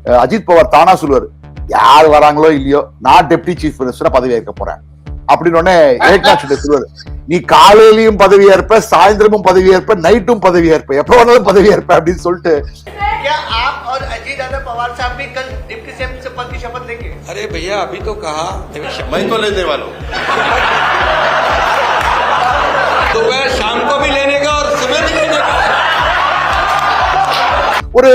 அஹ், அஜித் பவார் தானா சொல்லுவாரு யார் வராங்களோ இல்லையோ நான் டெப்டி சீஃப் மினிஸ்டரா பதவி ஏற்க போறேன் அப்படின்னு உடனே ஏக்நாத் ஷிண்டே சொல்லுவாரு நீ காலையிலயும் பதவி ஏற்ப சாயந்தரமும் பதவி ஏற்ப நைட்டும் பதவி ஏற்ப எப்ப வேணாலும் பதவி ஏற்ப அப்படின்னு சொல்லிட்டு क्या आप और अजीत दादा पवार साहब भी कल डिप्टी सीएम से पद की शपथ लेंगे अरे भैया अभी तो कहा मैं तो लेने वाला हूँ दोपहर शाम को भी लेने का और सुबह भी लेने का ஒரு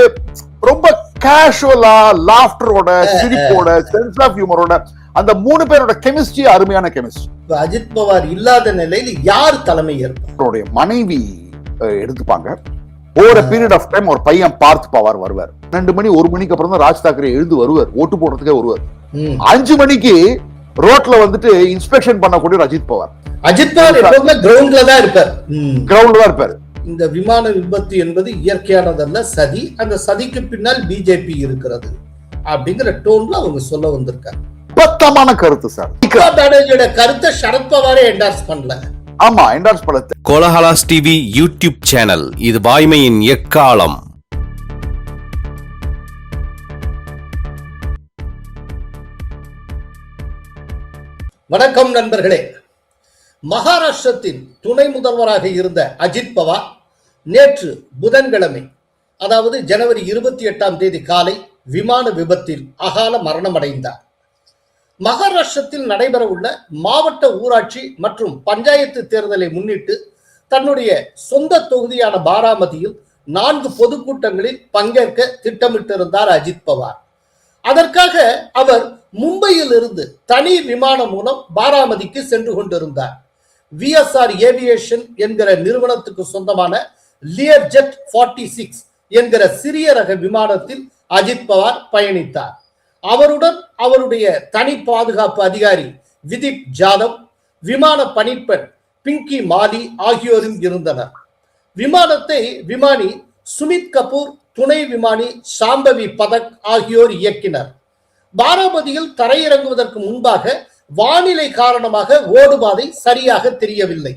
ரொம்ப கேஷுவலா லாஃப்டரோட சிரிப்போட சென்ஸ் ஆஃப் ஹியூமரோட அந்த மூணு பேரோட கெமிஸ்ட்ரி அருமையான கெமிஸ்ட்ரி அஜித் பவார் இல்லாத நிலையில் யார் தலைமை ஏற்பார் அவருடைய மனைவி எடுத்துப்பாங்க. ஓவர் பீரியட் ஆஃப் டைம் ஒரு பையன் பார்த்து பவார் வருவார். ரெண்டு மணி ஒரு மணிக்கு அப்புறம் தான் ராஜ் தாக்கரே எழுந்து வருவார். ஓட்டு போடுறதுக்கே வருவார். அஞ்சு மணிக்கு ரோட்ல வந்துட்டு இன்ஸ்பெக்ஷன் பண்ணக்கூடிய அஜித் பவார். அஜித் பவார் கிரவுண்ட்ல தான் இருப்பார். கிரவுண்ட்ல தான் இருப்பாரு. இந்த விமான விபத்து என்பது இயற்கையானதல்ல சதி. அந்த சதிக்கு பின்னால் பிஜேபி இருக்கிறது அப்படிங்கிற டோன்ல அவங்க சொல்ல வந்திருக்காங்க. கருத்து சார். பானர்ஜியோட கருத்தை சரத்பவாரே என்டார்ஸ் பண்ணல. ஆமா என்டார்ஸ் படத்தை கோலஹலாஸ் டிவி யூடியூப் சேனல் இது வாய்மையின் எக்காலம். வணக்கம் நண்பர்களே. மகாராஷ்டிரத்தின் துணை முதல்வராக இருந்த அஜித் பவார் நேற்று புதன்கிழமை அதாவது ஜனவரி இருபத்தி எட்டாம் தேதி காலை விமான விபத்தில் அகால மரணமடைந்தார். மகாராஷ்டிரத்தில் நடைபெறவுள்ள மாவட்ட ஊராட்சி மற்றும் பஞ்சாயத்து தேர்தலை முன்னிட்டு தன்னுடைய சொந்த தொகுதியான பாராமதியில் நான்கு பொதுக்கூட்டங்களில் பங்கேற்க திட்டமிட்டிருந்தார் அஜித் பவார். அதற்காக அவர் மும்பையில் இருந்து தனி விமானம் மூலம் பாராமதிக்கு சென்று கொண்டிருந்தார். விஎஸ்ஆர் ஏவியேஷன் என்கிற நிறுவனத்துக்கு சொந்தமான லியர் ஜெட் ஃபார்ட்டி சிக்ஸ் என்கிற சிறிய ரக விமானத்தில் அஜித் பவார் பயணித்தார். அவருடன் அவருடைய தனி பாதுகாப்பு அதிகாரி விதிப் ஜாதவ் விமான பணிப்பெண் பிங்கி மாலி ஆகியோரும் இருந்தனர். விமானத்தை விமானி சுமித் கபூர் துணை விமானி சாம்பவி பதக் ஆகியோர் இயக்கினர். பாராமதியில் தரையிறங்குவதற்கு முன்பாக வானிலை காரணமாக ஓடுபாதை சரியாக தெரியவில்லை.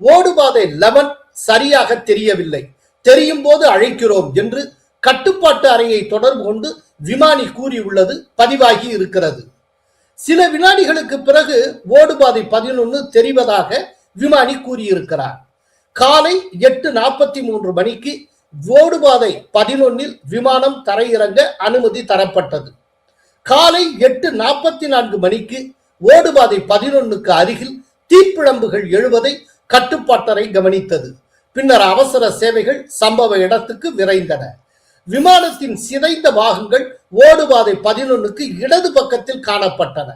ஓடுபாதை லெவன் சரியாக தெரியவில்லை. தெரியும் போது அழைக்கிறோம் என்று கட்டுப்பாட்டு அறையை தொடர்பு கொண்டு விமானி கூறியுள்ளது பதிவாகி இருக்கிறது. சில வினாடிகளுக்கு பிறகு ஓடுபாதை பதினொன்னு தெரிவதாக விமானி கூறியிருக்கிறார். காலை எட்டு நாற்பத்தி மூன்று மணிக்கு ஓடுபாதை பதினொன்னில் விமானம் தரையிறங்க அனுமதி தரப்பட்டது. காலை எட்டு நாற்பத்தி நான்கு மணிக்கு ஓடுபாதை பதினொன்னுக்கு அருகில் தீப்பிழம்புகள் எழுவதை கட்டுப்பாட்டறை கவனித்தது. பின்னர் அவசர சேவைகள் சம்பவ இடத்துக்கு விரைந்தன. விமானத்தின் சிதைந்த பாகங்கள் ஓடுபாதை பதினொன்னுக்கு இடது பக்கத்தில் காணப்பட்டன.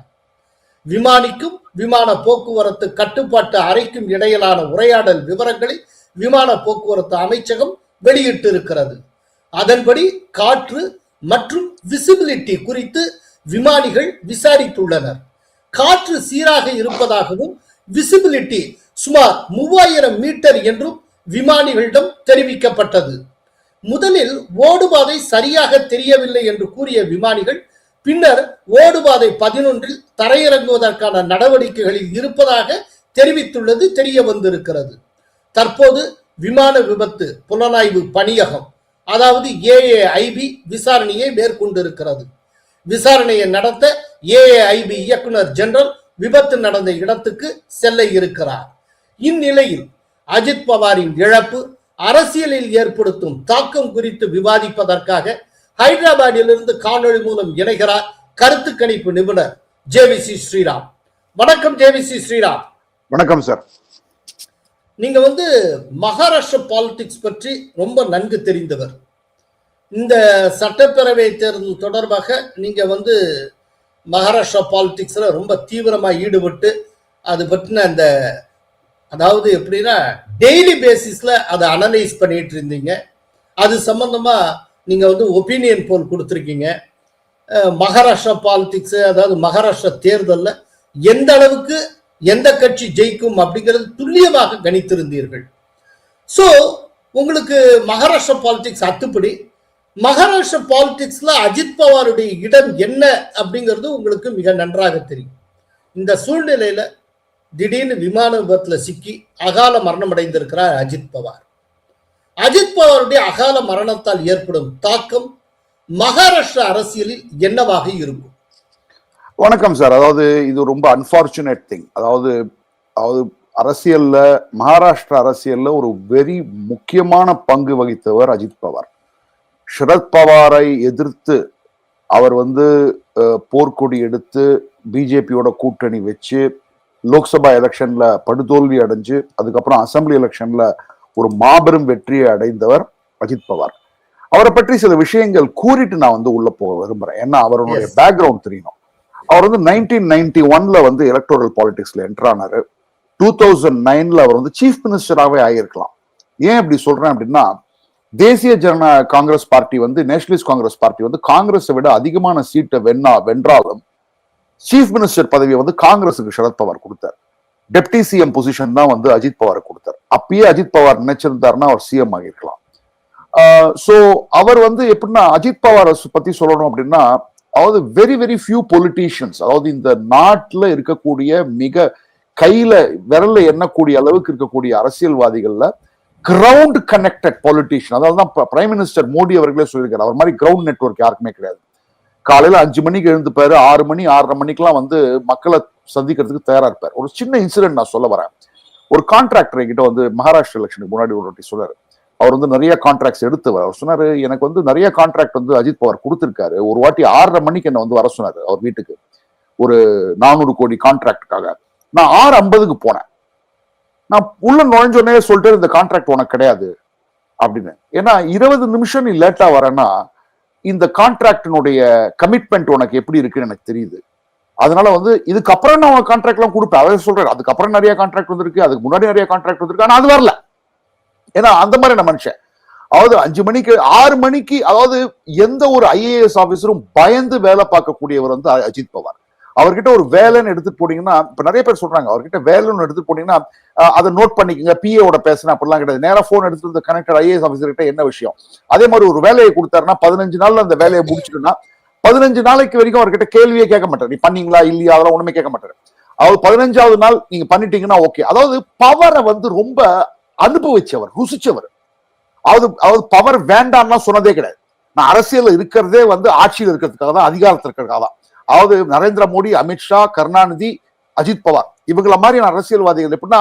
விமானிக்கும் விமான போக்குவரத்து கட்டுப்பாட்டு அறைக்கும் இடையிலான உரையாடல் விவரங்களை விமான போக்குவரத்து அமைச்சகம் வெளியிட்டிருக்கிறது. அதன்படி காற்று மற்றும் விசிபிலிட்டி குறித்து விமானிகள் விசாரித்துள்ளனர். காற்று சீராக இருப்பதாகவும் விசிபிலிட்டி சுமார் மூவாயிரம் மீட்டர் என்றும் விமானிகளிடம் தெரிவிக்கப்பட்டது. முதலில் ஓடுபாதை சரியாக தெரியவில்லை என்று கூறிய விமானிகள் பின்னர் ஓடுபாதை பதினொன்றில் தரையிறங்குவதற்கான நடவடிக்கைகளில் இருப்பதாக தெரிவித்துள்ளது தெரிய வந்திருக்கிறது. தற்போது விமான விபத்து புலனாய்வு பணியகம் அதாவது ஏஏஐபி விசாரணையை மேற்கொண்டிருக்கிறது. விசாரணையை நடத்த ஏஏஐபி இயக்குனர் ஜெனரல் விபத்து நடந்த இடத்துக்கு செல்ல இருக்கிறார். இந்நிலையில் அஜித் பவாரின் இழப்பு அரசியலில் ஏற்படுத்தும் தாக்கம் குறித்து விவாதிப்பதற்காக ஹைதராபாத்திலிருந்து காணொளி மூலம் இணைகிறார் கருத்து கணிப்பு நிபுணர் ஜேவிசி ஸ்ரீராம். வணக்கம் ஜேவிசி ஸ்ரீராம். வணக்கம் சார் நீங்க வந்து மகாராஷ்டிர பாலிடிக்ஸ் பற்றி ரொம்ப நன்கு தெரிந்தவர். இந்த சட்டப்பேரவை தேர்தல் தொடர்பாக நீங்க வந்து மகாராஷ்டிரா பாலிடிக்ஸ்ல ரொம்ப தீவிரமா ஈடுபட்டு அது பற்றின அந்த அதாவது எப்படின்னா டெய்லி பேசிஸ்ல அதை அனலைஸ் பண்ணிட்டு இருந்தீங்க. அது சம்பந்தமா நீங்க வந்து ஒப்பீனியன் போல் கொடுத்துருக்கீங்க. மகாராஷ்டிரா பாலிடிக்ஸ் அதாவது மகாராஷ்டிரா தேர்தலில் எந்த அளவுக்கு எந்த கட்சி ஜெயிக்கும் அப்படிங்கிறது துல்லியமாக கணித்திருந்தீர்கள். ஸோ உங்களுக்கு மகாராஷ்டிரா பாலிடிக்ஸ் அத்துப்படி. மகாராஷ்டிரா பாலிடிக்ஸ்ல அஜித் பவாருடைய இடம் என்ன அப்படிங்கிறது உங்களுக்கு மிக நன்றாக தெரியும். இந்த சூழ்நிலையில திடீர்னு விமான விபத்தில் சிக்கி அகால மரணம் அடைந்திருக்கிறார் அஜித் பவார். அஜித் பவாருடைய அகால மரணத்தால் ஏற்படும் தாக்கம் மகாராஷ்டிரா அரசியலில் என்னவாக இருக்கும்? வணக்கம் சார். அதாவது இது ரொம்ப அன்பார்ச்சுனேட் திங் அதாவது அதாவது அரசியல்ல மகாராஷ்டிரா அரசியல்ல ஒரு வெரி முக்கியமான பங்கு வகித்தவர் அஜித் பவார். ஷரத் பவாரை எதிர்த்து அவர் வந்து போர்க்கொடி எடுத்து பிஜேபியோட கூட்டணி வச்சு லோக்சபா எலெக்ஷன்ல படுதோல்வி அடைஞ்சு அதுக்கப்புறம் அசெம்பிளி எலெக்ஷன்ல ஒரு மாபெரும் வெற்றியை அடைந்தவர் அஜித் பவார். அவரை பற்றி சில விஷயங்கள் கூறிட்டு நான் வந்து உள்ள போக விரும்புறேன். ஏன்னா அவருடைய. பேக்ரவுண்ட் தெரியணும் அவர் வந்து நைன்டீன் நைன்டி ஒன்ல வந்து எலக்டோரல் பாலிடிக்ஸ்ல என்டர் ஆனாரு. டூ தௌசண்ட் நைன்ல அவர் வந்து சீஃப் மினிஸ்டராகவே ஆகியிருக்கலாம் ஏன் இப்படி சொல்றேன் அப்படின்னா தேசிய ஜன காங்கிரஸ் பார்ட்டி வந்து நேஷனலிஸ்ட் காங்கிரஸ் பார்ட்டி வந்து காங்கிரஸை விட அதிகமான சீட்டை வென்னா வென்றாலும் சீஃப் மினிஸ்டர் பதவியை வந்து காங்கிரஸுக்கு சரத் பவார் கொடுத்தார். டெப்டி சிஎம் பொசிஷன் தான் வந்து அஜித் பவார் கொடுத்தார். அப்பயே அஜித் பவார் நினைச்சிருந்தாருன்னா அவர் சிஎம் ஆகியிருக்கலாம். சோ அவர் வந்து எப்படின்னா அஜித் பவாரை பத்தி சொல்லணும் அப்படின்னா அதாவது வெரி வெரி ஃபியூ பொலிட்டீஷியன்ஸ் அதாவது இந்த நாட்டுல இருக்கக்கூடிய மிக கையில விரல்ல எண்ணக்கூடிய அளவுக்கு இருக்கக்கூடிய அரசியல்வாதிகள்ல கிரவுண்ட் கனெக்டட் பொலிட்டீஷியன் அதாவது தான் பிரைம் மினிஸ்டர் மோடி அவர்களே சொல்லியிருக்காரு. அவர் மாதிரி கிரவுண்ட் நெட்வொர்க் யாருக்குமே கிடையாது. காலையில அஞ்சு மணிக்கு எழுந்துப்பாரு. ஆறு மணி ஆறரை மணிக்கெல்லாம் வந்து மக்களை சந்திக்கிறதுக்கு தயாரா இருப்பார். ஒரு சின்ன இன்சிடென்ட் நான் சொல்ல வரேன். ஒரு கான்ட்ராக்டர் கிட்ட வந்து மகாராஷ்டிரா எலெக்ஷனுக்கு முன்னாடி ஒரு வாட்டி சொன்னாரு. அவர் வந்து நிறைய கான்ட்ராக்ட்ஸ் எடுத்தவர் அவர் சொன்னாரு எனக்கு வந்து நிறைய கான்ட்ராக்ட் வந்து அஜித் பவார் கொடுத்துருக்காரு. ஒரு வாட்டி ஆறரை மணிக்கு என்ன வந்து வர சொன்னாரு அவர் வீட்டுக்கு. ஒரு நானூறு கோடி கான்ட்ராக்டுக்காக நான் ஆறு ஐம்பதுக்கு போனேன். நான் உள்ள நுழைஞ்சோடனே சொல்லிட்டு இந்த கான்ட்ராக்ட் உனக்கு கிடையாது. அப்படின்னு. ஏன்னா இருபது நிமிஷம் நீ லேட்டா வரேன்னா இந்த கான்ட்ராக்டினுடைய கமிட்மெண்ட் உனக்கு எப்படி இருக்குன்னு எனக்கு தெரியுது. அதனால வந்து இதுக்கப்புறம் நான் உனக்கு கான்ட்ராக்ட்லாம் கொடுப்பேன். அதை சொல்றேன். அதுக்கப்புறம் நிறைய கான்ட்ராக்ட் வந்திருக்கு. அதுக்கு முன்னாடி நிறைய கான்ட்ராக்ட் வந்திருக்கு. ஆனால் அது வரல. ஏன்னா அந்த மாதிரி நான் மனுஷன். அதாவது அஞ்சு மணிக்கு ஆறு மணிக்கு அதாவது எந்த ஒரு ஐஏஎஸ் ஆஃபீஸரும் பயந்து வேலை பார்க்கக்கூடியவர் வந்து அஜித் பவார். அவர்கிட்ட ஒரு வேலைன்னு எடுத்துட்டு போனீங்கன்னா இப்ப நிறைய பேர் சொல்றாங்க அவர்கிட்ட வேலைன்னு எடுத்துட்டு போனீங்கன்னா அதை நோட் பண்ணிக்கங்க பிஏவோட பேசுனா அப்படிலாம் கிடையாது. நேரம் போன் எடுத்துட்டு வந்து கனெக்டட் ஐஏஎஸ் ஆபீசர் கிட்ட என்ன விஷயம்? அதே மாதிரி ஒரு வேலையை கொடுத்தாருன்னா பதினஞ்சு நாள்ல அந்த வேலையை முடிச்சிட்டுனா பதினஞ்சு நாளைக்கு வரைக்கும் அவர்கிட்ட கேள்வியே கேட்க மாட்டார். நீ பண்ணீங்களா? இல்லையா? அதெல்லாம் ஒண்ணுமே கேட்க மாட்டாரு. அவர் பதினஞ்சாவது நாள் நீங்க பண்ணிட்டீங்கன்னா ஓகே அதாவது பவரை வந்து ரொம்ப அனுபவிச்சவர் ருசிச்சவர். அதாவது அதாவது பவர் வேண்டாம்லாம் சொன்னதே கிடையாது. நான் அரசியல்ல இருக்கிறதே வந்து ஆட்சியில் இருக்கிறதுக்காக தான் அதிகாரத்தில் இருக்கிறதுக்காக தான் அதாவது நரேந்திர மோடி அமித்ஷா கருணாநிதி அஜித் பவார். இவங்கள மாதிரியான அரசியல்வாதிகள் எப்படின்னா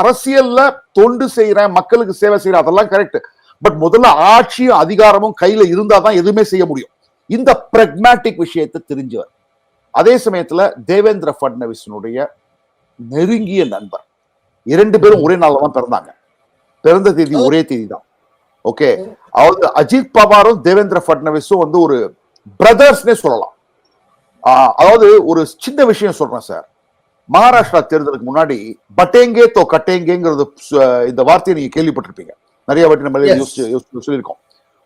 அரசியல்ல தொண்டு செய்யறேன் மக்களுக்கு சேவை செய்யறேன் அதெல்லாம் கரெக்ட் பட் முதல்ல ஆட்சியும் அதிகாரமும் கையில இருந்தாதான் எதுவுமே செய்ய முடியும். இந்த பிரக்மேட்டிக் விஷயத்தை தெரிஞ்சவர். அதே சமயத்துல தேவேந்திர பட்னவிஸினுடைய நெருங்கிய நண்பர். இரண்டு பேரும் ஒரே நாள்ல தான் பிறந்தாங்க. பிறந்த தேதி ஒரே தேதி தான் ஓகே அதாவது அஜித் பவாரும் தேவேந்திர பட்னவிஸும் வந்து ஒரு பிரதர்ஸ்னே சொல்லலாம். அதாவது ஒரு சின்ன விஷயம் சொல்றேன் சார். மகாராஷ்டிரா தேர்தலுக்கு முன்னாடி பட்டேங்கே தோ கட்டேங்கேங்கிறது இந்த வார்த்தையை நீங்க கேள்விப்பட்டிருப்பீங்க. நிறைய வாட்டி நம்ம சொல்லியிருக்கோம்.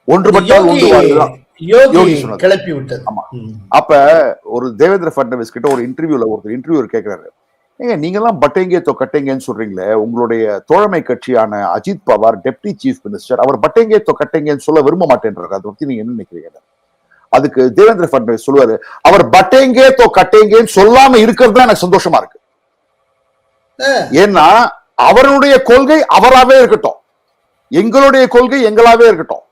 ஒன்றுபட்டால் ஒன்று. கிளப்பி விட்டது ஆமா. அப்ப ஒரு தேவேந்திர பட்னவிஸ் கிட்ட ஒரு இன்டர்வியூல ஒருத்தர் இன்டர்வியூர் கேக்குறாரு. ஏங்க நீங்க எல்லாம் பட்டேங்கே தோ கட்டேங்கன்னு சொல்றீங்களே உங்களுடைய தோழமை கட்சியான Ajit Pawar deputy chief minister அவர் பட்டேங்கே தோ கட்டேங்கன்னு சொல்ல விரும்ப மாட்டேன்றாரு. அதை பத்தி நீங்க என்ன நினைக்கிறீங்க? அதுக்கு தேவேந்திர பட்னவிஸ் சொல்லுவாரு அவர் பட்டேங்கே தோ கட்டேங்கன்னு சொல்லாம இருக்கிறது தான் எனக்கு சந்தோஷமா இருக்கு. ஏன்னா அவருடைய கொள்கை அவராவே இருக்கட்டும். எங்களுடைய கொள்கை எங்களாவே இருக்கட்டும்.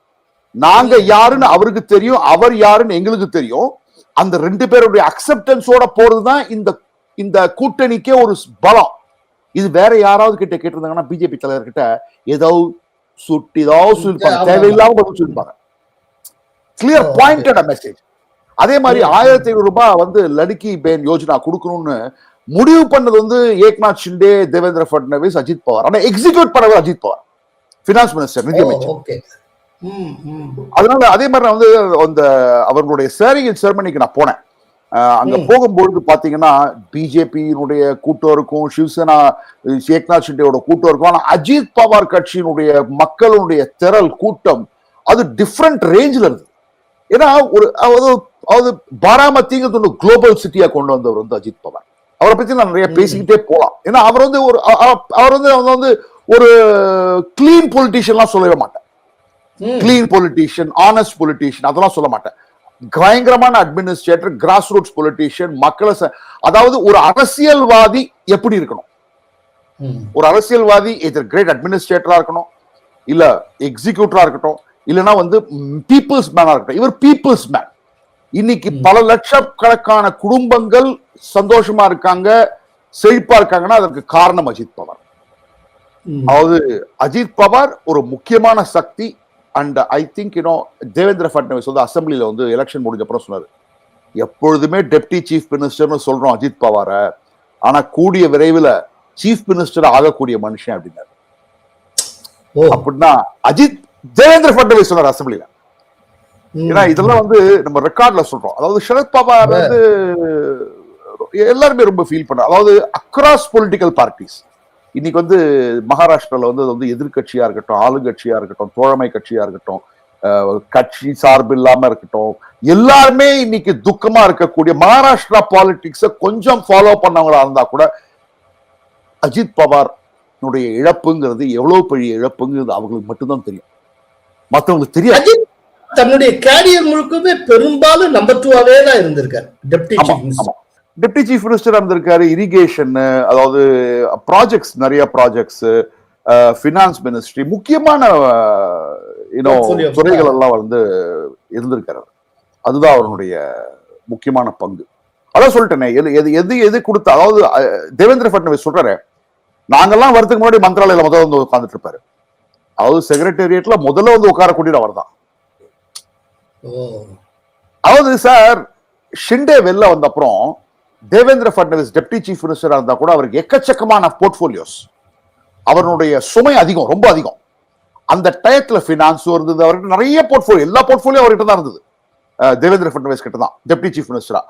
நாங்க யாருன்னு அவருக்கு தெரியும் அவர் யாருன்னு எங்களுக்கு தெரியும். அந்த ரெண்டு பேருடைய அக்செப்டன்ஸோட போறதுதான் இந்த இந்த கூட்டணிக்கே ஒரு பலம். இது வேற யாராவது கிட்ட கேட்டிருந்தாங்கன்னா பிஜேபி தலைவர் கிட்ட ஏதாவது சுட்டி ஏதாவது சொல்லிருப்பாங்க. தேவையில்லாம சொல்லிருப்பாங்க. கிளியர். பாயிண்டட் மெசேஜ் அதே மாதிரி. ஆயிரத்தி ஐநூறு ரூபாய் வந்து லடுக்கி பேன் யோஜனா கொடுக்கணும்னு முடிவு பண்ணது வந்து ஏக்நாத் ஷிண்டே தேவேந்திர பட்னவிஸ் அஜித் பவார் ஆனா எக்ஸிக்யூட் பண்ணவர் அஜித் பவார் பினான்ஸ் மினிஸ்டர் நிதி ஓ, அமைச்சர் ஓகே ம், ம். அதனால அதே மாதிரி நான் வந்து அந்த அவர்களுடைய சேரிங் செரமனிக்கு நான் போனேன் அங்க. போகும்பொழுது பாத்தீங்கன்னா பிஜேபியினுடைய கூட்டம் இருக்கும் சிவசேனா ஏக்நாத் ஷிண்டேயோட கூட்டம் இருக்கும் ஆனா அஜித் பவார் கட்சியினுடைய மக்களுடைய திரள் கூட்டம் அது டிஃப்ரெண்ட் ரேஞ்சில் இருக்கு ஏன்னா ஒரு அதாவது அதாவது பாராமத்திங்கிறது ஒன்று குளோபல் சிட்டியா கொண்டு வந்தவர் வந்து அஜித் பவார் அவரை பத்தி நான் நிறைய. பேசிக்கிட்டே போலாம் ஏன்னா அவர் வந்து ஒரு அவர் வந்து அவர் வந்து ஒரு கிளீன் பொலிட்டீஷியன்லாம் சொல்லவே மாட்டேன். கிளீன் பொலிட்டீஷியன் ஆனஸ்ட் பொலிட்டீஷியன் அதெல்லாம் சொல்ல மாட்டேன் பயங்கரமான அட்மினிஸ்ட்ரேட்டர் கிராஸ் ரூட்ஸ் பொலிட்டீஷியன் மக்களை அதாவது ஒரு அரசியல்வாதி எப்படி இருக்கணும். ஒரு அரசியல்வாதி கிரேட் அட்மினிஸ்ட்ரேட்டரா இருக்கணும் இல்ல எக்ஸிக்யூட்டரா இருக்கட்டும் இல்லைன்னா வந்து பீப்புள்ஸ் மேனா இருக்கட்டும். இவர் பீப்புள்ஸ் மேன் இன்னைக்கு பல லட்சக்கணக்கான குடும்பங்கள் சந்தோஷமா இருக்காங்க செழிப்பா இருக்காங்கன்னா அதற்கு காரணம் அஜித் பவார். அதாவது அஜித் பவார் ஒரு முக்கியமான சக்தி. And I think you know Devendra Fadnavis வந்து அசம்பிளில வந்து எலெக்ஷன் முடிஞ்ச அப்புறம் சொன்னாரு. எப்பொழுதுமே டெப்டி சீஃப் மினிஸ்டர்னு சொல்றோம் அஜித் பவாரை. ஆனா கூடிய விரைவில் சீஃப் மினிஸ்டர் ஆகக்கூடிய மனுஷன் அப்படின்னாரு. அப்படின்னா அஜித் தேவேந்திர ஃபட்னவிஸ் சொன்னார் அசம்பிளில. ஏன்னா இதெல்லாம் வந்து நம்ம ரெக்கார்ட்ல சொல்றோம். அதாவது சரத் பவார் வந்து எல்லாருமே ரொம்ப ஃபீல் பண்றாங்க அதாவது அக்ராஸ் பொலிட்டிக்கல் பார்ட்டிஸ் இன்னைக்கு வந்து மகாராஷ்டிரால வந்து அது வந்து எதிர்க்கட்சியா இருக்கட்டும் ஆளுங்கட்சியா இருக்கட்டும் தோழமை கட்சியா இருக்கட்டும் கட்சி சார்பு இல்லாம இருக்கட்டும் எல்லாருமே இன்னைக்கு துக்கமா இருக்கக்கூடிய மகாராஷ்டிரா பாலிடிக்ஸ கொஞ்சம் ஃபாலோ பண்ணவங்களா இருந்தா கூட அஜித் பவார் இழப்புங்கிறது எவ்வளவு பெரிய இழப்புங்கிறது அவங்களுக்கு மட்டும்தான் தெரியும். மத்தவங்களுக்கு தெரியாது. தன்னுடைய கேரியர் முழுக்கவே பெரும்பாலும் நம்பர் டூவாவே தான் இருந்திருக்காரு. டெப்டி டெப்டி சீஃப் மினிஸ்டர் இருந்திருக்காரு இரிகேஷன் அதாவது ப்ராஜெக்ட்ஸ் நிறைய ப்ராஜெக்ட்ஸ் ஃபினான்ஸ் மினிஸ்ட்ரி முக்கியமான துறைகள் எல்லாம் வந்து இருந்திருக்காரு. அதுதான் அவருடைய முக்கியமான பங்கு. அதான் சொல்லிட்டேனே எது எது எது எது கொடுத்த அதாவது தேவேந்திர ஃபட்னவிஸ் சொல்றாரு நாங்கெல்லாம் வரதுக்கு முன்னாடி மந்திராலயில முதல்ல வந்து உட்கார்ந்துட்டு இருப்பாரு. அதாவது செக்ரட்டேரியட்ல முதல்ல வந்து உட்காரக்கூடியது அவர் தான் அதாவது சார் ஷிண்டே வெளில வந்த அப்புறம் தேவேந்திர ஃபட்னவிஸ் டெப்டி சீஃப் மினிஸ்டரா இருந்தா கூட அவருக்கு எக்கச்சக்கமான போர்ட்போலியோஸ் அவருடைய சுமை அதிகம் ரொம்ப அதிகம். அந்த டயத்துல ஃபினான்ஸும் இருந்தது அவருக்கு நிறைய போர்ட்போலியோ எல்லா போர்ட்போலியோ அவர்கிட்ட தான் இருந்தது. தேவேந்திர ஃபட்னவிஸ் கிட்ட தான் டெப்டி சீஃப் மினிஸ்டரா.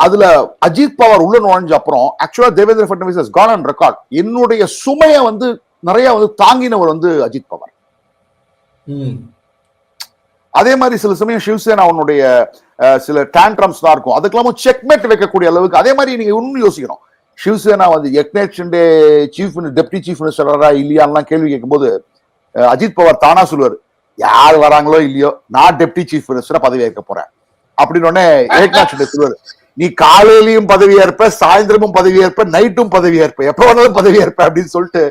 அதுல அஜித் பவார் உள்ள நுழைஞ்ச அப்புறம் actually Devendra Fadnavis gone on record என்னுடைய சுமையை வந்து நிறைய வந்து தாங்கினவர் வந்து அஜித் பவார். அதே மாதிரி சில சமயம் சிவசேனா அவனுடைய சில டேண்ட்ரம்ஸ் தான் இருக்கும். அதுக்கெல்லாம் செக்மேட் வைக்கக்கூடிய அளவுக்கு அதே மாதிரி நீங்க இன்னும் யோசிக்கணும். சிவசேனா வந்து Eknath Shinde chief deputy chief மினிஸ்டரா இல்லையான்லாம் கேள்வி கேட்கும்போது அஜித் பவார் தானா சொல்லுவார் யார் வராங்களோ இல்லையோ நான் டெப்டி சீஃப் மினிஸ்டரா பதவி ஏற்க போறேன். அப்படின்னு உடனே ஏக்நாத் ஷிண்டே சொல்லுவார் நீ காலையிலயும் பதவி ஏற்ப சாயந்தரமும் பதவி ஏற்ப நைட்டும் பதவி ஏற்ப எப்ப வேணாலும் பதவி ஏற்ப அப்படின்னு சொல்லிட்டு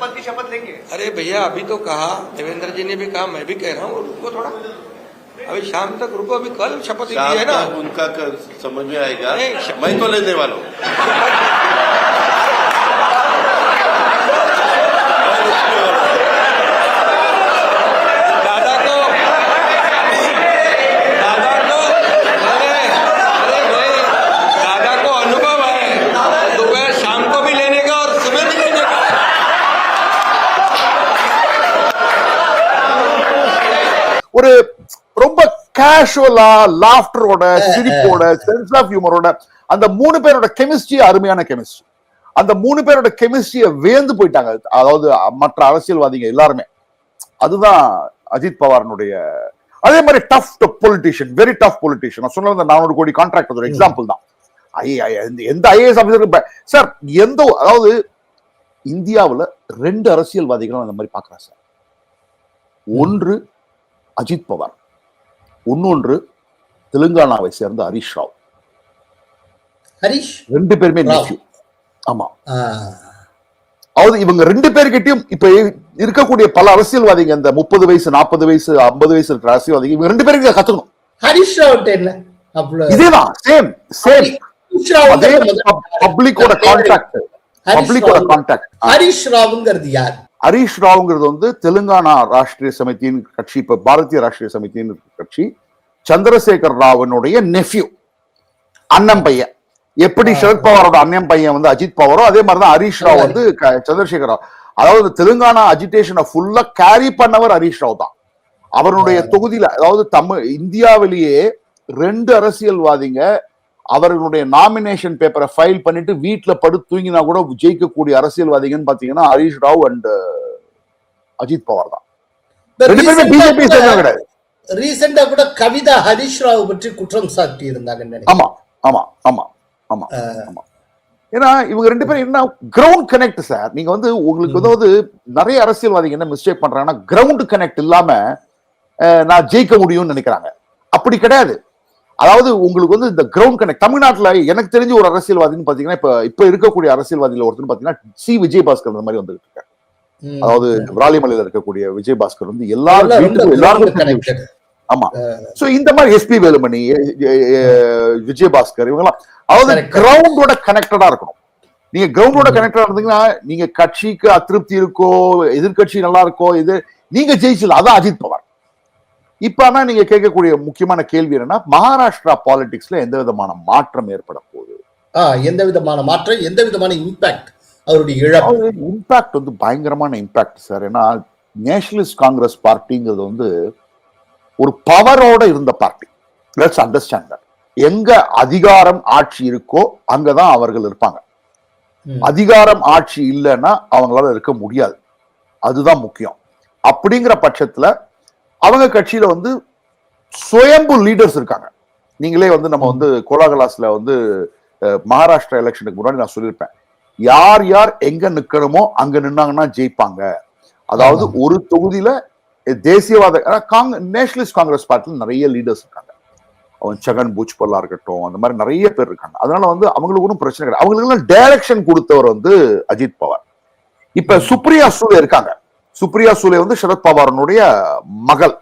पद की शपथ लेंगे। अरे भैया अभी तो कहा देवेंद्र जी ने भी कहा मैं भी कह रहा हूँ रुको थोड़ा। अभी शाम तक रुको अभी कल शपथ ली है ना। उनका कर, समझ में आएगा। मैं तो लेने वाला हूँ। கேஷுவலா லாஃப்டரோட சிரிப்போட சென்ஸ் ஆஃப் ஹியூமரோட அந்த மூணு பேரோட கெமிஸ்ட்ரி அருமையான கெமிஸ்ட்ரி அந்த மூணு பேரோட கெமிஸ்ட்ரியை வேந்து போயிட்டாங்க. அதாவது மற்ற அரசியல்வாதிங்க எல்லாருமே. அதுதான் அஜித் பவாரனுடைய அதே மாதிரி tough politician very tough politician நான் சொன்ன நானூறு கோடி கான்ட்ராக்ட் ஒரு எக்ஸாம்பிள் தான். எந்த- ஐஏஎஸ் ஆஃபீஸருக்கு சார் எந்த அதாவது இந்தியாவுல ரெண்டு அரசியல்வாதிகளும் அந்த மாதிரி பாக்குறாங்க சார் ஒன்று அஜித் பவார். இன்னொன்று தெலுங்கானாவை சேர்ந்த ஹரிஷ் ராவ். ஹரிஷ்? ரெண்டு பேருமே ராவ். ஆமா. அதாவது இவங்க ரெண்டு பேர்கிட்டயும் இப்ப இருக்கக்கூடிய பல அரசியல்வாதிங்க இந்த முப்பது வயசு நாற்பது வயசு ஐம்பது வயசு இருக்கிற அரசியல்வாதிங்க இவங்க ரெண்டு இதை கத்துக்கணும். ஹரிஷ் ராவ்ட்ட என்ன? இதேதான் சேம் சேம் ராவ் பப்ளிக்கோட கான்டாக்ட் ஹரிஷ் பப்ளிக்கோட ராவ். கான்டாக்ட் ஹரிஷ் ராவுங்கிறது யார்? ஹரீஷ் ராவ்ங்கிறது வந்து தெலுங்கானா ராஷ்டிரிய சமிதியின் கட்சி இப்ப பாரதிய ராஷ்டிரிய சமிதியின் கட்சி. சந்திரசேகர் ராவனுடைய நெஃப்யூ அண்ணன் பையன். எப்படி சரத்பவாரோட அண்ணன் பையன் வந்து அஜித் பவாரோ அதே மாதிரிதான் ஹரீஷ் ராவ் வந்து சந்திரசேகர் ராவ். அதாவது தெலுங்கானா அஜிடேஷனை ஃபுல்லா கேரி பண்ணவர் ஹரீஷ் ராவ் தான். அவருடைய தொகுதியில அதாவது தமிழ் இந்தியாவிலேயே ரெண்டு அரசியல்வாதிங்க அவர்களுடைய நாமினேஷன் பேப்பரை ஃபைல் பண்ணிட்டு வீட்டுல படுத்து தூங்கினா கூட ஜெயிக்கக்கூடிய அரசியல்வாதிகன்னு பாத்தீங்கன்னா ஹரீஷ் ராவ் அண்ட் அஜித் பவார் தான். ரெண்டு பேருமே பிஜேபி சேர்ந்தவங்க கிடையாது. ரீசெண்டா கூட கவிதா ஹரிஷ் ராவ் பற்றி குற்றம் சாட்டி நினைக்கிறேன். ஆமா ஆமா ஆமா ஆமா ஆமா. ஏன்னா இவங்க ரெண்டு பேரும் என்ன கிரவுண்ட் கனெக்ட் சார் நீங்க வந்து உங்களுக்கு வந்து நிறைய அரசியல்வாதிகள் என்ன மிஸ்டேக் பண்றாங்கன்னா கிரவுண்ட் கனெக்ட் இல்லாம நான் ஜெயிக்க முடியும்னு நினைக்கிறாங்க. அப்படி கிடையாது. அதாவது உங்களுக்கு வந்து இந்த கிரவுண்ட் கனெக்ட் தமிழ்நாட்டுல எனக்கு தெரிஞ்ச ஒரு அரசியல்வாதின்னு பாத்தீங்கன்னா இப்ப இப்ப இருக்கக்கூடிய அரசியல்வாதிகள் ஒருத்தர் பாத்தீங்கன்னா சி. விஜயபாஸ்கர் அந்த மாதிரி வந்துகிட்டு இருக்காரு. ம். அதாவது விராலிமலையில இருக்கக்கூடிய விஜயபாஸ்கர் வந்து எல்லாரும் வீட்டுக்கும் எல்லாருக்கும். ஆமா. சோ இந்த மாதிரி எஸ்பி வேலுமணி விஜயபாஸ்கர் இவங்கெல்லாம் அதாவது. கிரவுண்டோட கனெக்டடா இருக்கணும். நீங்க கிரவுண்டோட கனெக்டடா இருந்தீங்கன்னா நீங்க கட்சிக்கு அதிருப்தி இருக்கோ எதிர்க்கட்சி நல்லா இருக்கோ இது நீங்க ஜெயிச்சல அதான் அஜித் பவார். இப்ப ஆனா நீங்க கேட்கக்கூடிய முக்கியமான கேள்வி என்னன்னா மகாராஷ்டிரா பாலிடிக்ஸ்ல எந்த விதமான மாற்றம் ஏற்பட போகுது எந்த விதமான மாற்றம் எந்த விதமான இம்பாக்ட் அவருடைய இழப்பு? இம்பாக்ட் வந்து பயங்கரமான இம்பாக்ட் சார் ஏன்னா நேஷனலிஸ்ட் காங்கிரஸ் பார்ட்டிங்கிறது வந்து ஒரு பவரோட இருந்த பார்ட்டி லெட்ஸ் அண்டர்ஸ்டாண்ட் தட் எங்க அதிகாரம் ஆட்சி இருக்கோ அங்கதான் அவர்கள் இருப்பாங்க. அதிகாரம் ஆட்சி இல்லைன்னா அவங்களால இருக்க முடியாது. அதுதான் முக்கியம். அப்படிங்கிற பட்சத்துல அவங்க கட்சியில வந்து சுயம்பு லீடர்ஸ் இருக்காங்க. நீங்களே வந்து நம்ம வந்து கோலாகலாஸ்ல வந்து மகாராஷ்டிரா எலெக்ஷனுக்கு முன்னாடி நான் சொல்லியிருப்பேன். யார் யார் எங்க நிக்கணுமோ அங்க நின்னாங்கன்னா ஜெயிப்பாங்க. அதாவது. ஒரு தொகுதியில தேசியவாத நேஷனலிஸ்ட் காங்கிரஸ் பார்ட்டில நிறைய லீடர்ஸ் இருக்காங்க. அவன் சகன் பூச்பல்லா இருக்கட்டும் அந்த மாதிரி நிறைய பேர் இருக்காங்க. அதனால வந்து அவங்களுக்கு ஒன்றும் பிரச்சனை கிடையாது. அவங்களுக்கு எல்லாம் டைரக்ஷன் கொடுத்தவர் வந்து அஜித் பவார். இப்ப சுப்ரியா சூலே இருக்காங்க. சுப்ரியா சூலே வந்து சரத் பவாரனுடைய மகள்.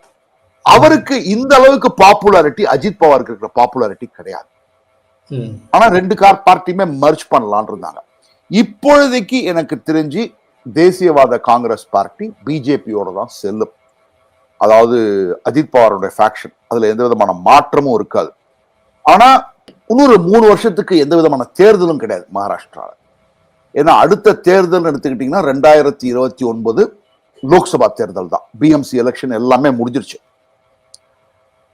அவருக்கு இந்த அளவுக்கு பாப்புலாரிட்டி அஜித் பவாருக்கு இருக்கிற பாப்புலாரிட்டி கிடையாது. ஆனா ரெண்டு கார் பார்ட்டியுமே மர்ஜ் பண்ணலாம்னு இருந்தாங்க. இப்பொழுதைக்கு எனக்கு தெரிஞ்சு தேசியவாத காங்கிரஸ் பார்ட்டி பிஜேபியோட தான் செல்லும். அதாவது அஜித் பவாரோட ஃபேக்ஷன் அதுல எந்த விதமான மாற்றமும் இருக்காது. ஆனா இன்னொரு மூணு வருஷத்துக்கு எந்த விதமான தேர்தலும் கிடையாது மகாராஷ்டிரால. ஏன்னா அடுத்த தேர்தல் எடுத்துக்கிட்டீங்கன்னா ரெண்டாயிரத்தி இருபத்தி ஒன்பது லோக்சபா தேர்தல் தான். பிஎம்சி எலெக்ஷன் எல்லாமே முடிஞ்சிருச்சு.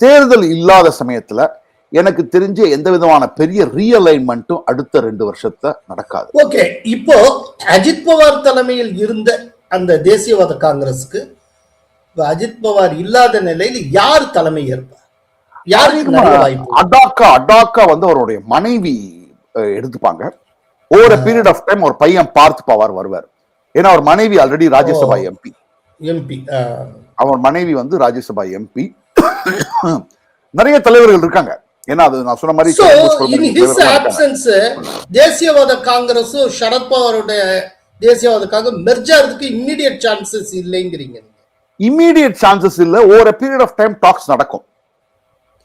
தேர்தல் இல்லாத சமயத்துல எனக்கு தெரிஞ்ச எந்த விதமான பெரிய ரீஅலைன்மெண்ட்டும் அடுத்த ரெண்டு வருஷத்துல நடக்காது. ஓகே இப்போ அஜித் பவார் தலைமையில் இருந்த அந்த தேசியவாத காங்கிரஸுக்கு அஜித் பவார் இல்லாத நிலையில் யார் தலைமை ஏற்பார்? அடாக்கா அடாக்கா வந்து அவருடைய மனைவி எடுத்துப்பாங்க. ஓவர் பீரியட் ஆஃப் டைம் ஒரு பையன் பார்த்து பவார் வருவார். ஏன்னா அவர் மனைவி ஆல்ரெடி ராஜ்யசபா எம்பி எம்பி அவர் மனைவி வந்து ராஜ்யசபா எம்பி நிறைய தலைவர்கள் இருக்காங்க. ஏன்னா அது நான் சொன்ன மாதிரி தேசியவாத காங்கிரஸும் சரத் பவாருடைய தேசியவாத காங்கிரஸ் மெர்ஜ் ஆகிறதுக்கு இம்மிடியட் சான்சஸ் இல்லைங்கிறீங்க. இம்மீடியட் சான்சஸ் இல்ல. Over period of time talks நடக்கும்.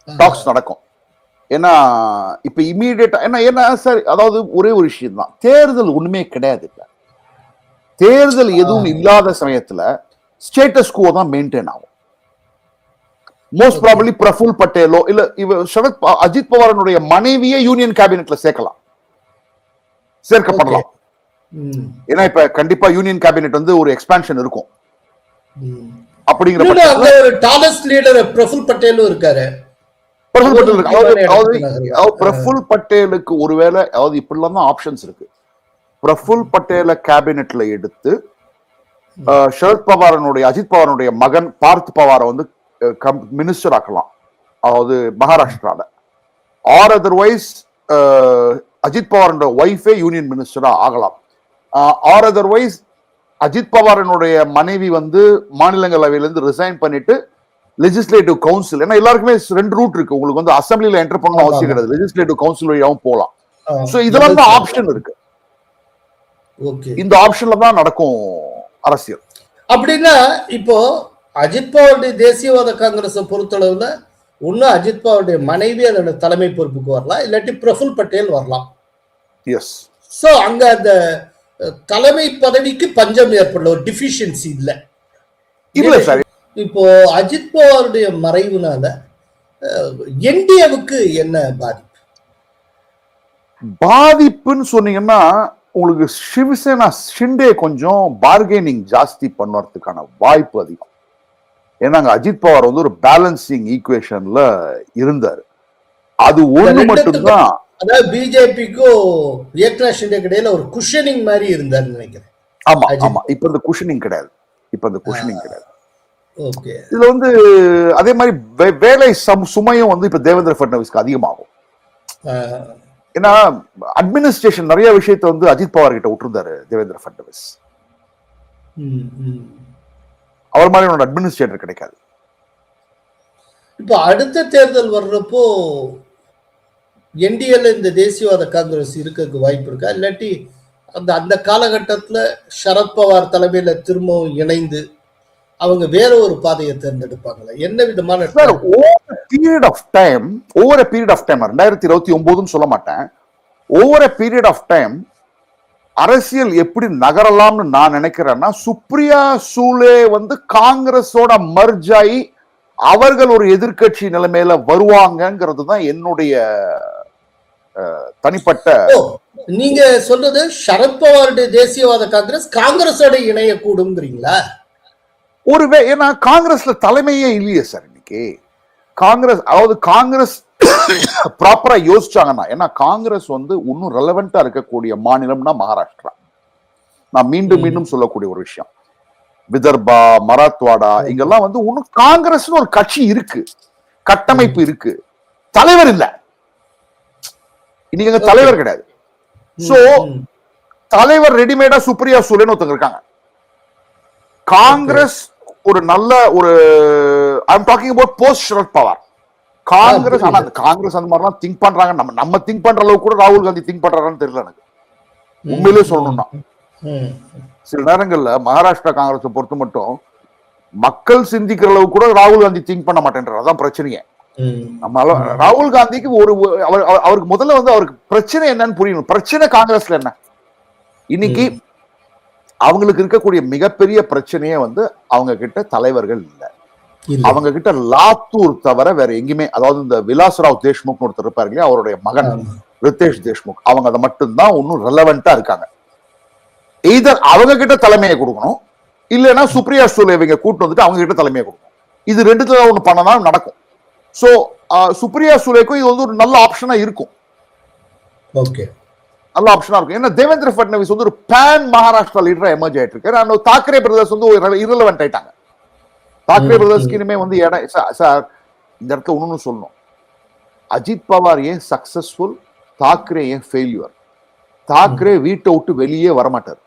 டாக்ஸ் நடக்கும். ஏன்னா இப்ப இம்மீடியட்டா என்ன என்ன சார் அதாவது ஒரே ஒரு விஷயம் தான் தேர்தல் ஒண்ணுமே கிடையாது இப்ப. தேர்தல் எதுவும் இல்லாத சமயத்துல ஸ்டேட்டஸ் கோ தான் மெயின்டைன் ஆகும். மோஸ்ட் ப்ராபப்ளி பிரஃபுல் பட்டேலோ இல்ல இவ சரத் அஜித் பவாரனுடைய மனைவியே யூனியன் கேபினெட்ல சேர்க்கலாம். சேர்க்கப்படலாம். ஏன்னா இப்ப கண்டிப்பா யூனியன் கேபினெட் வந்து ஒரு எக்ஸ்பான்ஷன் இருக்கும். அப்படிங்கிற ஒரு டாலஸ்ட் லீடர் பிரஃபுல் பட்டேலும் இருக்காரு. பிரஃபுல் பட்டேலுக்கு ஒருவேளை அதாவது இப்படிலாம் தான் ஆப்ஷன்ஸ் இருக்கு. பிரஃபுல் பட்டேல கேபினெட்ல எடுத்து சரத் பவாரனுடைய அஜித் பவாரனுடைய மகன் பார்த் பவாரை வந்து மினிஸ்டர் ஆக்கலாம். அதாவது மகாராஷ்டிரால. ஆர் அதர்வைஸ் அஜித் பவாரனுடைய ஒய்ஃபே யூனியன் மினிஸ்டரா ஆகலாம். ஆர் அதர்வைஸ் அஜித் பவாரனுடைய மனைவி வந்து மாநிலங்களவையிலிருந்து ரிசைன் பண்ணிட்டு லெஜிஸ்லேட்டிவ் கவுன்சில் ஏன்னா எல்லாருக்குமே ரெண்டு ரூட் இருக்கு. உங்களுக்கு வந்து அசம்பிளில என்டர் பண்ணணும் அவசியம் கிடையாது. லெஜிஸ்லேட்டிவ் கவுன்சில் வழியாவும் போகலாம் சோ இதெல்லாம் தான் ஆப்ஷன் இருக்கு. இந்த ஆப்ஷன்ல தான் நடக்கும் அரசியல். அப்படின்னா இப்போ அஜித் பவாருடைய தேசியவாத காங்கிரஸை பொறுத்தளவுல ஒண்ணு அஜித் பவாருடைய மனைவி அதோட தலைமை பொறுப்புக்கு வரலாம் இல்லாட்டி பிரஃபுல் பட்டேல் வரலாம். எஸ் சோ அங்க அந்த தலைமை பதவிக்கு பஞ்சம் ஏற்படல ஒரு டிஃபிஷியன்சி இல்ல. இல்ல சார். இப்போ அஜித் பவாருடைய மறைவுனால என்டிஏவுக்கு என்ன பாதிப்பு? பாதிப்புன்னு சொன்னீங்கன்னா உங்களுக்கு சிவசேனா ஷிண்டே கொஞ்சம் பார்கெனிங் ஜாஸ்தி பண்ணுறதுக்கான வாய்ப்பு அதிகம். ஏன்னா அஜித் பவார் வந்து ஒரு பேலன்சிங் ஈக்குவேஷன்ல இருந்தாரு. அது ஒண்ணு மட்டும்தான். அதாவது பிஜேபிக்கும் ஏக்நாத் ஷிண்டே இடையில ஒரு குஷனிங் மாதிரி இருந்தாருன்னு நினைக்கிறேன். ஆமா. ஆமா. இப்ப இந்த குஷனிங் கிடையாது. இப்ப இந்த குஷனிங் கிடையாது. இதுல வந்து அதே மாதிரி வேலை சம் சுமையும் வந்து இப்ப தேவேந்திர பட்னவிஸ்க்கு அதிகமாகும். ஏன்னா அட்மினிஸ்ட்ரேஷன் நிறைய விஷயத்த வந்து அஜித் பவார் கிட்ட விட்டுருந்தாரு தேவேந்திர பட்னவிஸ் அவர் மாதிரி ஒரு அட்மினிஸ்ட்ரேட்டர் கிடைக்காது. இப்போ அடுத்த தேர்தல் வர்றப்போ என்டிஏல இந்த தேசியவாத காங்கிரஸ் இருக்கிறதுக்கு வாய்ப்பு இருக்கா? இல்லாட்டி அந்த அந்த காலகட்டத்துல சரத்பவார் தலைமையில திரும்பவும் இணைந்து அவங்க வேற ஒரு பாதையை தேர்ந்தெடுப்பாங்களா? என்ன விதமான period of time over period of time ரெண்டாயிரத்தி இருபத்தி ஒன்பதுன்னு சொல்ல மாட்டேன். ஓவர் பீரியட் ஆஃப் டைம் அரசியல் எப்படி நகரலாம்னு நான் நினைக்கிறேன்னா சுப்ரியா சூலே வந்து காங்கிரஸோட மர்ஜ் ஆகி அவர்கள் ஒரு எதிர்க்கட்சி நிலைமையில வருவாங்கங்கிறது தான் என்னுடைய தனிப்பட்ட நீங்க சொல்றது சரத்பவாருடைய தேசியவாத காங்கிரஸ் காங்கிரஸோட இணையக்கூடுங்கிறீங்களா ஒரு வே ஏன்னா காங்கிரஸ்ல தலைமையே இல்லையே சார் இன்னைக்கு. காங்கிரஸ் அதாவது காங்கிரஸ் ப்ராப்பரா யோசிச்சாங்கன்னா ஏன்னா காங்கிரஸ் வந்து இன்னும் ரெலவெண்டா இருக்கக்கூடிய மாநிலம்னா மகாராஷ்டிரா. நான் மீண்டும் மீண்டும் சொல்லக்கூடிய ஒரு விஷயம். விதர்பா மராத்வாடா இங்கெல்லாம் வந்து இன்னும் காங்கிரஸ்னு ஒரு கட்சி இருக்கு. கட்டமைப்பு இருக்கு. தலைவர் இல்ல. இன்னைக்கு அங்க தலைவர் கிடையாது. சோ தலைவர் ரெடிமேடா சுப்ரியா சூலேன்னு ஒருத்தங்க இருக்காங்க. காங்கிரஸ் ஒரு நல்ல ஒரு I'm talking about post Sharad Pawar Congress ஆனா அந்த காங்கிரஸ் அந்த மாதிரிலாம் திங்க் பண்றாங்க. நம்ம நம்ம திங்க் பண்ற அளவுக்கு கூட ராகுல் காந்தி திங்க் பண்றாரான்னு தெரியல எனக்கு. உண்மையிலேயே சொல்லணும்னா. சில நேரங்கள்ல மகாராஷ்டிரா காங்கிரஸை பொறுத்த மட்டும் மக்கள் சிந்திக்கிற அளவுக்கு கூட ராகுல் காந்தி திங்க் பண்ண மாட்டேன்றார். அதான் பிரச்சனையே. நம்ம ராகுல் காந்திக்கு ஒரு ஒரு- அவர் அவர்- அவருக்கு முதல்ல வந்து அவருக்கு பிரச்சனை என்னன்னு புரியணும். பிரச்சனை காங்கிரஸ்ல என்ன? இன்னைக்கு அவங்களுக்கு இருக்கக்கூடிய மிகப்பெரிய பிரச்சனையே வந்து அவங்க கிட்ட தலைவர்கள் இல்ல. அவங்க கிட்ட லாத்தூர் தவிர வேற எங்கேயுமே அதாவது இந்த விலாஸ்ராவ் தேஷ்முக் ஒருத்தர் இருப்பாரு இல்லையா அவருடைய மகன். ரித்தேஷ் தேஷ்முக் அவங்க அதை மட்டும்தான் இன்னும் ரெலவெண்டா இருக்காங்க. எய்தர் அவங்க கிட்ட தலைமையை கொடுக்கணும் இல்லைன்னா சுப்ரியா சூலே இவங்க கூட்டு வந்துட்டு அவங்க கிட்ட தலைமையை கொடுக்கணும். இது ரெண்டுத்துல ஒண்ணு பண்ணனாலும் நடக்கும். சோ சுப்ரியா சூலேக்கும் இது வந்து ஒரு நல்ல ஆப்ஷனா இருக்கும். ஓகே நல்ல ஆப்ஷனா இருக்கும் ஏன்னா தேவேந்திர ஃபட்னவிஸ் வந்து ஒரு பேன் மகாராஷ்டிரா லீடரா எமர்ஜ் ஆயிட்டு இருக்காரு. அந்த தாக்கரே பிரதர்ஸ் வந்து ஒரு இரலவெண்ட் ஆயிட்டாங்க. தாக்கரே பிரதர்ஸ்க்கு இனிமே வந்து இடம் சார் இந்த இடத்துல ஒண்ணு சொல்லணும். அஜித் பவார் ஏன் சக்சஸ்ஃபுல் தாக்கரே ஏன் ஃபெயில்யூர் தாக்கரே வீட்டை விட்டு வெளியே வரமாட்டார்.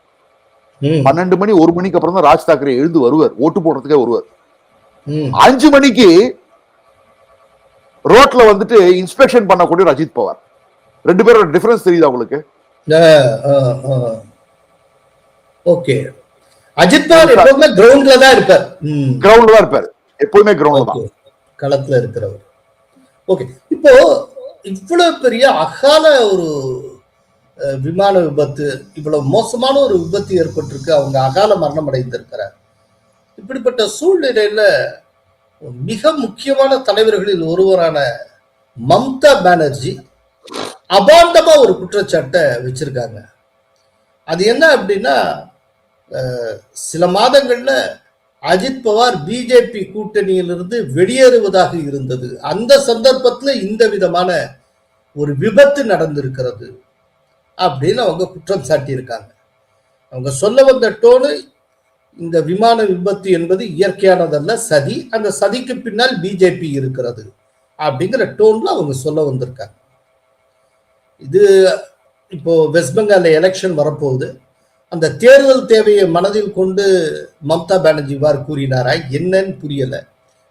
பன்னெண்டு மணி ஒரு மணிக்கு அப்புறம் தான் ராஜ் தாக்கரே எழுந்து வருவார். ஓட்டு போடுறதுக்கே வருவார். அஞ்சு மணிக்கு ரோட்ல வந்துட்டு இன்ஸ்பெக்ஷன் பண்ணக்கூடிய அஜித் பவார். ரெண்டு பேரோட டிஃபரன்ஸ் தெரியுதா உங்களுக்கு? ஆ. ஓகே. அஜித் பவார் எப்பவுமே கிரவுண்ட்ல தான் இருப்பார். கிரவுண்ட்ல தான் இருப்பாரு. எப்பவுமே கிரவுண்ட்ல தான். களத்துல இருக்கிறவர். ஓகே. இப்போ இவ்வளவு பெரிய அகால ஒரு விமான விபத்து இவ்வளவு மோசமான ஒரு விபத்து ஏற்பட்டிருக்கு. அவங்க அகால மரணம் அடைந்திருக்கிறார். இப்படிப்பட்ட சூழ்நிலையில மிக முக்கியமான தலைவர்களில் ஒருவரான மம்தா பானர்ஜி அபாண்டமா ஒரு குற்றச்சாட்டை வச்சிருக்காங்க. அது என்ன அப்படின்னா சில மாதங்கள்ல அஜித் பவார் பிஜேபி கூட்டணியிலிருந்து வெளியேறுவதாக இருந்தது. அந்த சந்தர்ப்பத்துல இந்த விதமான ஒரு விபத்து நடந்திருக்கிறது அப்படின்னு அவங்க குற்றம் சாட்டியிருக்காங்க. அவங்க சொல்ல வந்த டோனு இந்த விமான விபத்து என்பது இயற்கையானதல்ல சதி. அந்த சதிக்கு பின்னால் பிஜேபி இருக்கிறது அப்படிங்கிற டோன்ல அவங்க சொல்ல வந்திருக்காங்க. இது இப்போ வெஸ்ட் பெங்கால் எலெக்ஷன் வரப்போகுது. அந்த தேர்தல் தேவையை மனதில் கொண்டு மம்தா பானர்ஜி இவ்வாறு கூறினாரா? என்னன்னு புரியல.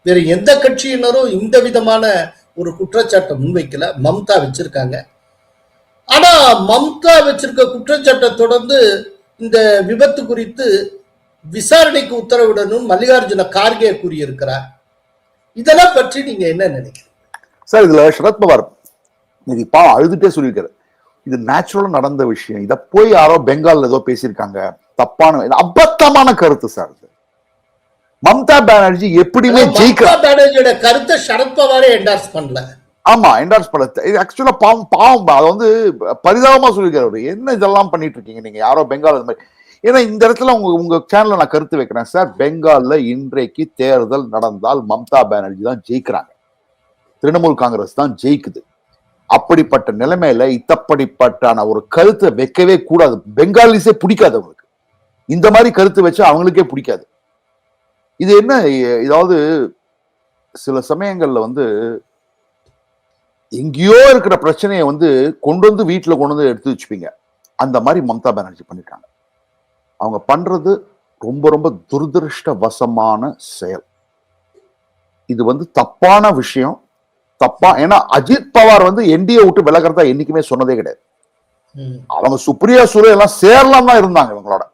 வேற எந்த கட்சியினரும் இந்த விதமான ஒரு குற்றச்சாட்டை முன்வைக்கல. மம்தா வச்சிருக்காங்க. ஆனா மம்தா வச்சிருக்க குற்றச்சாட்டை தொடர்ந்து இந்த விபத்து குறித்து விசாரணைக்கு உத்தரவிடணும் மல்லிகார்ஜுன கார்கே கூறியிருக்கிறார். இதெல்லாம் பற்றி நீங்க என்ன நினைக்கிறீங்க? சார் இதுல சரத்பவார் இது பாவம் அழுதுட்டே சொல்லியிருக்காரு. இது நேச்சுரலா நடந்த விஷயம். இத போய் யாரோ பெங்கால்ல ஏதோ பேசியிருக்காங்க. தப்பான அபத்தமான கருத்து சார் இது. மம்தா பானர்ஜி எப்படியுமே ஜெயிக்கிற பானர்ஜியோட கருத்தை சரத்பவாரே என்டார்ஸ் பண்ணல. ஆமா என்டார்ஸ் பண்ண இது ஆக்சுவலா பாவம் பாவம். அதை வந்து பரிதாபமா சொல்லியிருக்காரு. என்ன இதெல்லாம் பண்ணிட்டு இருக்கீங்க? நீங்க யாரோ பெங்கால் இந்த மாதிரி. ஏன்னா இந்த இடத்துல உங்க உங்க சேனல்ல நான் கருத்து வைக்கிறேன் சார் பெங்கால்ல இன்றைக்கு தேர்தல் நடந்தால் மம்தா பானர்ஜி தான் ஜெயிக்கிறாங்க. திரிணாமுல் காங்கிரஸ் தான் ஜெயிக்குது. அப்படிப்பட்ட நிலைமையில இத்தப்படிப்பட்டான ஒரு கருத்தை வைக்கவே கூடாது. பெங்காலிஸே பிடிக்காது அவங்களுக்கு. இந்த மாதிரி கருத்து வச்சா அவங்களுக்கே பிடிக்காது. இது என்ன? ஏதாவது சில சமயங்கள்ல வந்து எங்கேயோ இருக்கிற பிரச்சனையை வந்து கொண்டு வந்து வீட்டில் கொண்டு வந்து எடுத்து வச்சுப்பீங்க. அந்த மாதிரி மம்தா பானர்ஜி பண்ணிட்டாங்க அவங்க பண்றது ரொம்ப ரொம்ப துரதிருஷ்டவசமான செயல். இது வந்து தப்பான விஷயம். தப்பா? ஏன்னா அஜித் பவார் வந்து என்டிஏ விட்டு விலகிறதா என்னைக்குமே சொன்னதே கிடையாது. அவங்க சுப்ரியா சுரே எல்லாம் சேரலாம் தான் இருந்தாங்க இவங்களோட.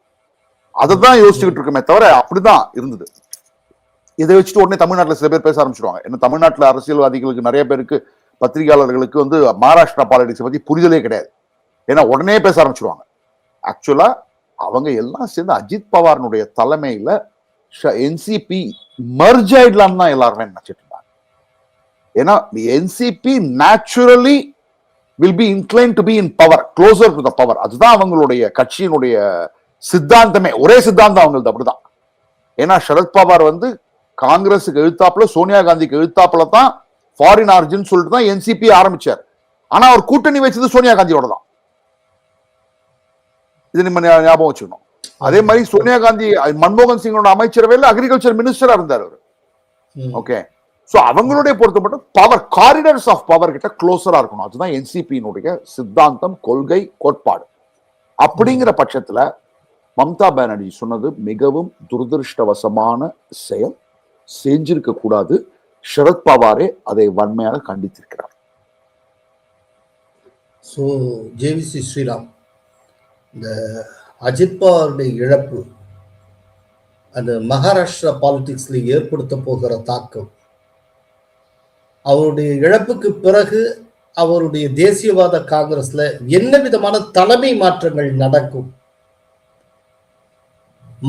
அதை தான் யோசிச்சுக்கிட்டு இருக்கமே தவிர அப்படிதான் இருந்தது. இதை வச்சுட்டு உடனே தமிழ்நாட்டுல சில பேர் பேச ஆரம்பிச்சிருவாங்க. ஏன்னா தமிழ்நாட்டுல அரசியல்வாதிகளுக்கு நிறைய பேருக்கு பத்திரிகையாளர்களுக்கு வந்து மகாராஷ்டிரா பாலிடிக்ஸ் பத்தி புரிதலே கிடையாது. ஏன்னா உடனே பேச ஆரம்பிச்சிருவாங்க. ஆக்சுவலா அவங்க எல்லாம் சேர்ந்து அஜித் பவார்னுடைய தலைமையில என்சிபி மர்ஜ் ஆயிடலாம் தான் எல்லாருமே நினைச்சிட்டு ஏன்னா NCP naturally will be incline to be in power closer to the power அதுதான் அவங்களுடைய கட்சியினுடைய சித்தாந்தமே. ஒரே சித்தாந்தம் அவங்களது அப்படிதான். ஏன்னா சரத் பவார் வந்து காங்கிரஸுக்கு எழுத்தாப்புல சோனியா காந்திக்கு எழுத்தாப்புல தான் ஃபாரின் ஆர்ஜின் சொல்லிட்டு தான் என்சிபி ஆரம்பிச்சார். ஆனா அவர் கூட்டணி வச்சது சோனியா காந்தியோட தான். இது நம்ம ஞாபகம் வச்சுக்கணும். அதே மாதிரி சோனியா காந்தி மன்மோகன் சிங்கோட அமைச்சரவையில் அக்ரிகல்ச்சர் மினிஸ்டரா இருந்தார் அவர். ஓகே ஸோ அவங்களுடைய பொறுத்த மட்டும் பவர் காரிடர்ஸ் ஆஃப் பவர் கிட்ட க்ளோஸராக இருக்கணும். அதுதான் என்சிபியினுடைய சித்தாந்தம் கொள்கை கோட்பாடு. அப்படிங்கிற பட்சத்தில் மம்தா பானர்ஜி சொன்னது மிகவும் துரதிருஷ்டவசமான செயல். செஞ்சிருக்க கூடாது. சரத் பவாரே அதை வன்மையாக கண்டித்திருக்கிறார். ஸோ ஜேவிசி ஸ்ரீராம் இந்த அஜித் பவாருடைய இழப்பு அந்த மகாராஷ்டிரா பாலிடிக்ஸ்ல ஏற்படுத்த போகிற தாக்கம் அவருடைய இழப்புக்கு பிறகு அவருடைய தேசியவாத காங்கிரஸ்ல என்ன விதமான தலைமை மாற்றங்கள் நடக்கும்?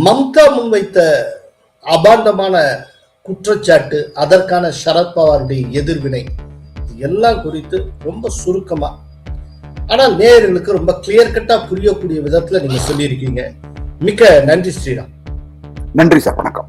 மம்தா முன்வைத்த அபாண்டமான குற்றச்சாட்டு அதற்கான சரத்பவாருடைய எதிர்வினை எல்லாம் குறித்து ரொம்ப சுருக்கமா. ஆனால் நேயர்களுக்கு ரொம்ப கிளியர் கட்டா புரியக்கூடிய விதத்துல நீங்க சொல்லியிருக்கீங்க. மிக்க நன்றி ஸ்ரீராம். நன்றி சார் வணக்கம்.